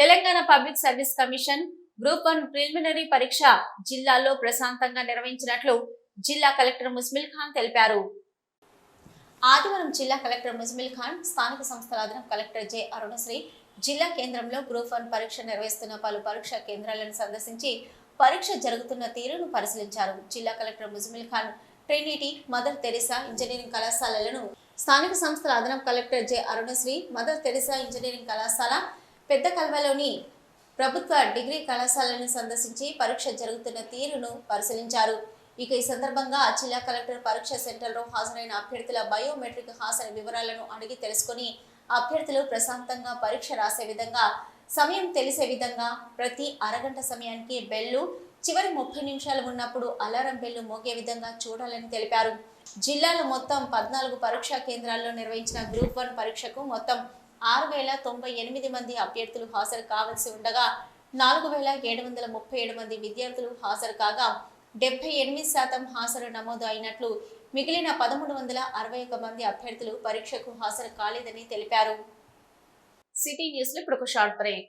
Telangana public service commission group one preliminary పరీక్ష జిల్లాలో ప్రశాంతంగా నిర్వహించినట్లు జిల్లా కలెక్టర్ ముస్మిల్ ఖాన్ తెలిపారు. ఆదివారం జిల్లా కలెక్టర్ ముజ్మిల్ ఖాన్ స్థానిక సంస్థల అదనపు కలెక్టర్ జె అరుణశ్రీ జిల్లా కేంద్రంలో గ్రూప్ వన్ పరీక్ష నిర్వహిస్తున్న పలు పరీక్షా కేంద్రాలను సందర్శించి పరీక్ష జరుగుతున్న తీరును పరిశీలించారు. జిల్లా collector Muzammil Khan Trinity Mother Teresa engineering కళాశాలలను స్థానిక సంస్థల అదనపు collector J Arunasri Mother Teresa engineering కళాశాల పెద్ద కల్వలోని ప్రభుత్వ డిగ్రీ కళాశాలను సందర్శించి పరీక్ష జరుగుతున్న తీరును పరిశీలించారు. ఇక ఈ సందర్భంగా జిల్లా కలెక్టర్ పరీక్ష సెంటర్లో హాజరైన అభ్యర్థుల బయోమెట్రిక్ హాజరు వివరాలను అడిగి తెలుసుకుని అభ్యర్థులు ప్రశాంతంగా పరీక్ష రాసే విధంగా సమయం తెలిసే విధంగా ప్రతి అరగంట సమయానికి బెల్లు చివరి ముప్పై నిమిషాలు ఉన్నప్పుడు అలారం బెల్లు మోగే విధంగా చూడాలని తెలిపారు. జిల్లాలో మొత్తం పద్నాలుగు పరీక్షా కేంద్రాల్లో నిర్వహించిన గ్రూప్ వన్ పరీక్షకు మొత్తం ఆరు వేల తొంభై ఎనిమిది మంది అభ్యర్థులు హాజరు కావాల్సి ఉండగా నాలుగు వేల ఏడు వందల ముప్పై ఏడు మంది విద్యార్థులు హాజరు కాగా డెబ్బై ఎనిమిది శాతం హాజరు నమోదు అయినట్లు మిగిలిన పదమూడు వందల అరవై ఒక మంది అభ్యర్థులు పరీక్షకు హాజరు కాలేదని తెలిపారు. సిటీ న్యూస్ ఇప్పుడు ఒక షార్ట్ బ్రేక్.